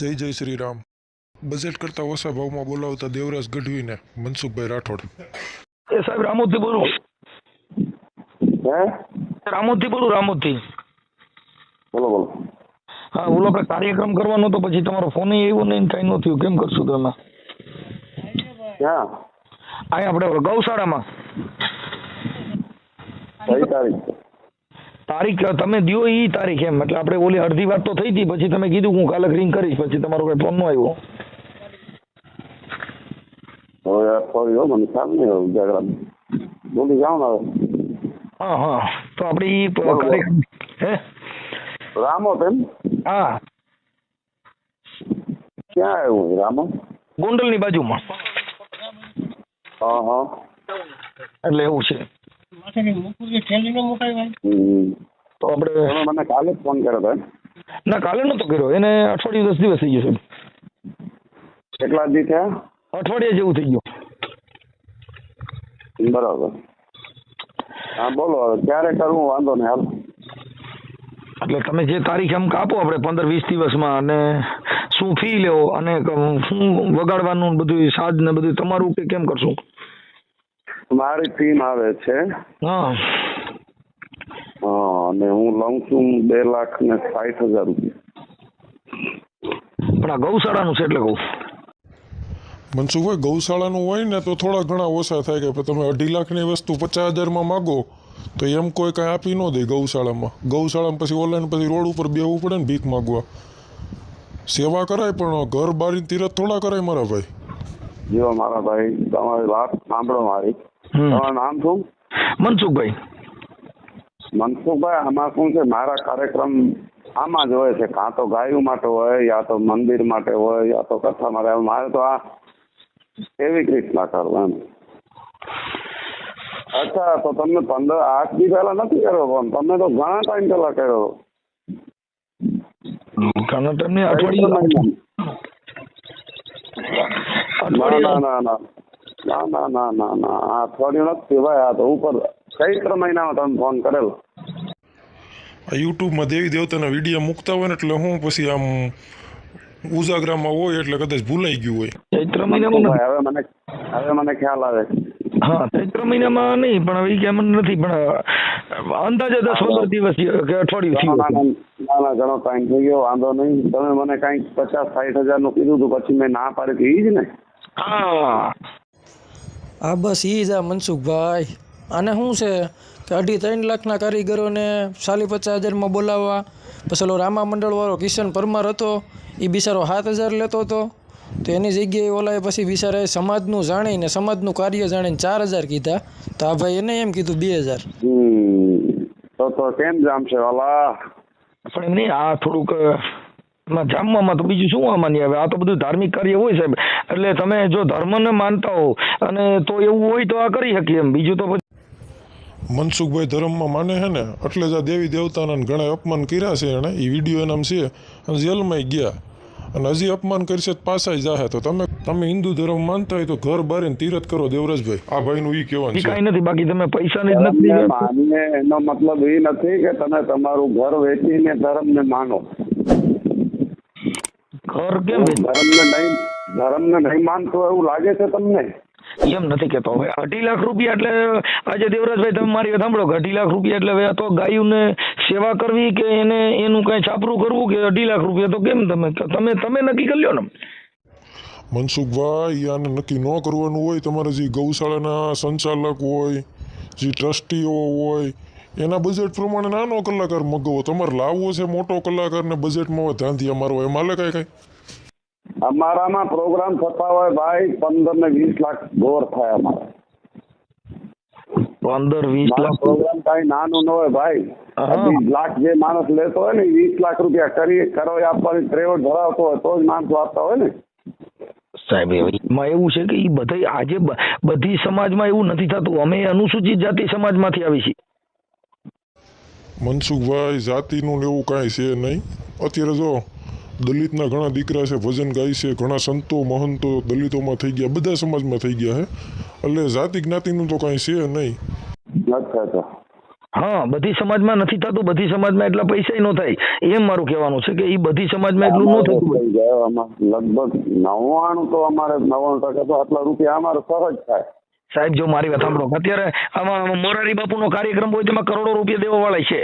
જય જય શ્રી રામ બજેટ કરતાં ઓછા ભાવમાં બોલાવતા દેવરાજ ગઢવીને મનસુખભાઈ રાઠોડ. એ સાહેબ રામોદથી બોલું. હે? રામોદથી બોલું રામોદથી. બોલો બોલો. હા ઓલો આપણે કાર્યક્રમ કરવાનો તો પછી તમારો ફોન આવ્યો નહીં કઈ ન થયું. કેમ કરશું તમે? હા અહીંયા આપણે ગૌશાળામાં. તારીખ તારીખ તમે દો એ તારીખ એમ. એટલે આપણે ઓલી અડધી વાત તો થઈ હતી પછી તમે કીધું હું કાલે રિંગ કરીશ પછી તમારો કઈ ફોન નો આવ્યો. બોલી જાઓ ને હા હા. તો આપણે કાર્યક્રમ હે? રામો તેમ? હા. ક્યાં આવ્યું રામો? ગોંડલની બાજુમાં. હા હા. એટલે એવું છે. તો આપણે મને કાલે જ ફોન કર્યો હતો ના કાલે નતો કર્યો. એને અઠવાડિયું દસ દિવસ થઈ ગયું છે કેટલા દી થયા? અઠવાડિયા જેવું થઈ ગયું. બરાબર. હા બોલો ક્યારે કરવું? વાંધો નહીં હાલ. એટલે તમે જે તારીખ એમ કાપો આપણે પંદર વીસ દિવસમાં અને શું ફી લેવો અને શું વગાડવાનું બધું સાજ ને બધું તમારું કે કેમ કરશું? મારી ટીમ આવે છે. હા. હા અને હું લઉં છું બે લાખ ને સાઠ હજાર રૂપિયા. પણ આ ગૌશાળાનું છે એટલે કહું. મનસુખભાઈ ગૌશાળાનું હોય ને તો થોડા ઘણા ઓછા થાય કે તમે અઢી લાખની વસ્તુ પચાસ હજારમાં માગો તો એમ કોઈ કાંઈ આપી ન દે ગૌશાળામાં. ગૌશાળામાં પછી ઓનલાઈન પછી રોડ ઉપર બેવું પડે ને ભીખ માગવા. સેવા કરાય પણ ઘર બારી તીરથ થોડા કરાય મારા ભાઈ. જો મારા ભાઈ તમારી વાત સાંભળો મારી. તમારું નામ શું? મનસુખભાઈ. મનસુખભાઈ આમાં શું છે? મારા કાર્યક્રમ આમાં જ હોય છે. કાં તો ગાયું માટે હોય યા તો મંદિર માટે હોય યા તો કથા માટે. મારે તો આ એવી રીતના કરવાનું અચ્છા તો તમે પંદર આઠ દી પહેલા નથી કર્યો પણ તમે તો ઘણા ટાઈમ પહેલા કર્યો. ઘણા ટાઈમ અઠવાડિયું ના ના ના. ના ના ના ના ના. આ અઠવાડિયું નથી ભાઈ આ તો ઉપર ચૈત્ર મહિનામાં તમે ફોન કરેલો. યુટ્યુબમાં દેવી દેવતાના વીડિયો મૂકતા હોય ને એટલે હું પછી આમ ઉજાગરામાં હોય એટલે કદાચ ભૂલાઈ ગયું હોય. ચૈત્ર મહિનામાં. હવે મને હવે મને ખ્યાલ આવે. હા ચૈત્ર મહિનામાં નહીં પણ હવે ઈ કે મને નથી પણ અંદાજે દસ પંદર દિવસ કે અઠવાડિયું ના થયું ના ના ઘણો ટાઈમ થઈ ગયો વાંધો નહીં. તમે મને કાંઈક પચાસ સાઠ હજારનું કીધું હતું પછી મેં ના પાડી હતી એ જ ને? હા. હા બસ એ જ આ મનસુખભાઈ. આને શું છે કે અઢી ત્રણ લાખના કારીગરોને સાલી પચાસ હજારમાં બોલાવવા. પછી ઓલો રામા મંડળવાળો કિશન પરમાર હતો એ બિચારો સાત હજાર લેતો હતો. તો એની જગ્યાએ ઓલાએ પછી બિચારાએ સમાજનું જાણીને સમાજનું કાર્ય જાણીને ચાર હજાર કીધા. તો આ ભાઈ એને એમ કીધું બે હજાર. હમ. તો તો કેમ જામશે વાલા? પણ એમ નહીં આ થોડુંક જામવામાં તો બીજું શું અમાન્ય આવે? આ તો બધું ધાર્મિક કાર્ય હોય સાહેબ. એટલે તમે જો ધર્મને માનતા હો અને તો એવું હોય તો આ કરી શકીએ એમ. બીજું તો મનસુખભાઈ ધર્મમાં માને છે ને એટલે જ આ દેવી દેવતાના ઘણા અપમાન કર્યા છે એણે. એ વીડિયો એનામ છે. અને જેલમાં ગયા. અને હજી અપમાન કરશે તો પાછા જાહે. તો તમે તમે હિન્દુ ધર્મ માનતા હોય તો ઘર બારીને તીરથ કરો દેવરાજભાઈ. આ ભાઈનું ઈ કહેવાનું ઈ છે. કઈ નથી બાકી તમે પૈસાની જ નથી એનો મતલબ એ નથી કે તમે તમારું ઘર વેચીને ધર્મને માનો. ઘર કેમ ધર્મને નહીં ધર્મને નહીં માનતો એવું લાગે છે તમને? એમ નથી કેતો હવે અઢી લાખ રૂપિયા એટલે આજે દેવરાજભાઈ તમે મારી સાંભળો અઢી લાખ રૂપિયા એટલે હવે તો ગાયુને સેવા કરવી કે એને એનું કઈ છાપરું કરવું કે અઢી લાખ રૂપિયા તો કેમ તમે? તમે તમે નક્કી કરી લ્યો ને. મનસુખભાઈ આને નક્કી ન કરવાનું હોય તમારે જે ગૌશાળાના સંચાલક હોય જે ટ્રસ્ટીઓ હોય એના બજેટ પ્રમાણે નાનો કલાકાર મગાવો. તમારે લાવવો છે મોટો કલાકારને બજેટમાં હવે ધ્યાનથી અમારો એમ હાલે કાંઈ કાંઈ? અમારામાં પ્રોગ્રામ થતા હોય ભાઈ પંદર ને વીસ લાખ ગોર થાય અમારે. પંદર વીસ લાખ? પ્રોગ્રામ કઈ નાનું ન હોય ભાઈ. લાખ જે માણસ લેતો હોય ને વીસ લાખ રૂપિયા કરી કરો આપવાની ત્રેવડ ધરાવતો હોય તો જ માણસ આપતા હોય ને. સાહેબ એમાં એવું છે કે એ બધા આજે બધી સમાજમાં એવું નથી થતું. અમે અનુસૂચિત જાતિ સમાજમાંથી આવી છીએ. મનસુખભાઈ જાતિનું ને એવું કાંઈ છે નહીં. અત્યારે જો દલિતના ઘણા દીકરા છે ભજન ગાય છે ઘણા સંતો મહંતો દલિતોમાં થઈ ગયા બધા સમાજમાં થઈ ગયા છે એટલે જાતિ જ્ઞાતિનું તો કાંઈ છે નહીં. હા બધી સમાજમાં નથી થતું બધી સમાજમાં એટલા પૈસા ન થાય. એમ મારું કહેવાનું છે કે એ બધી સમાજમાં એટલું ન થતું લગભગ નવ્વાણું તો અમારે નવ્વાણું ટકા તો આટલા રૂપિયા અમારે સહજ થાય. સાહેબ જો મારી વાત સાંભળો. અત્યારે આમાં મોરારી બાપુનો કાર્યક્રમ હોય તેમાં કરોડો રૂપિયા દેવા વાળા છે.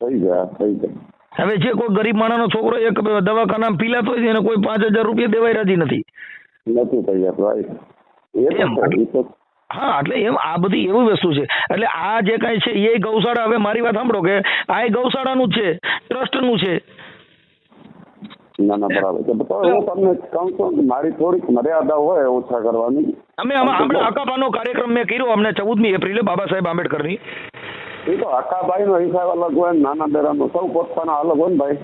થઈ થઈ હવે જે કોઈ ગરીબ માણસનો છોકરો એક દવાખાનામાં પીલાતો હોય છે એને કોઈ પાંચ હજાર રૂપિયા દેવાય રાજી નથી. નથી થઈ હા એટલે એમ આ બધી એવી વસ્તુ છે. એટલે આ જે કાંઈ છે એ ગૌશાળા હવે મારી વાત સાંભળો કે આ ગૌશાળાનું જ છે ટ્રસ્ટનું છે. ના ના બરાબર છે. તો હું. તમને કહું છું મારી થોડીક મર્યાદા હોય ઓછા કરવાની. અમે આપણે અકાપાનો કાર્યક્રમ મેં કર્યો અમને ચૌદમી એપ્રિલે બાબા સાહેબ આંબેડકરની. એ તો અકાબાઈ નો હિસાબ અલગ હોય નાના બેરાનો સૌ પોતાનો અલગ હોય ને ભાઈ.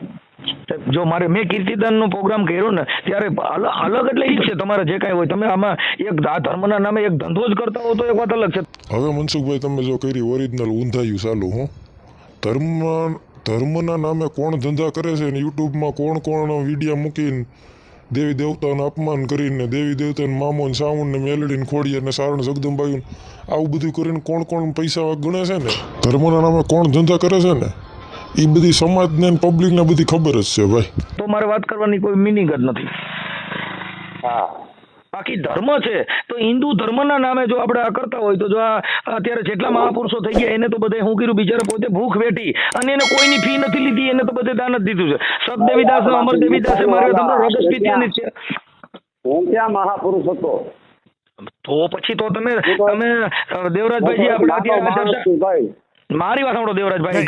જો મારે મેં કીર્તિદાનનો પ્રોગ્રામ કર્યો ને ત્યારે અલગ અલગ એટલે એ છે તમારે જે કાંઈ હોય. તમે આમાં એક આ ધર્મના નામે એક ધંધો જ કરતા હો તો એક વાત અલગ છે. હવે મનસુખભાઈ તમે જો કરી ઓરિજિનલ ઊંધાયું ચાલુ હું. ધર્મ ધર્મના નામે કોણ ધંધા કરે છે ને યુટ્યુબમાં કોણ કોણ વિડીયા મૂકીને દેવી દેવતાનું અપમાન કરીને દેવી દેવતાને મામો ને સાવણ ને મેલડીને ખોડી અને સારણ જગદંબાયું આવું બધું કરીને કોણ કોણ પૈસા ગણે છે ને? ધર્મના નામે કોણ ધંધા કરે છે ને? એ બધી સમાજને ને પબ્લિકને બધી ખબર જ છે ભાઈ. તો મારે વાત કરવાની કોઈ મિનિંગ જ નથી. હા. બાકી ધર્મ છે. તો હિન્દુ ધર્મના નામે જો આપણે આ કરતા હોય તો જો આ અત્યારે જેટલા મહાપુરુષો થઈ ગયા એને તો બધે હું કીધું બિચારા પોતે ભૂખ વેઠી અને એને કોઈની ફી નથી લીધી એને તો બધે દાન જ દીધું છે. સદદેવીદાસ અમર દેવીદાસે મારે તમારો રગસ પીત્યાની છે. કોણ ત્યાં મહાપુરુષ હતો? તો પછી તો તમે તમે દેવરાજભાઈજી આપણે અત્યારે મારી વાત સાંભળો દેવરાજભાઈ.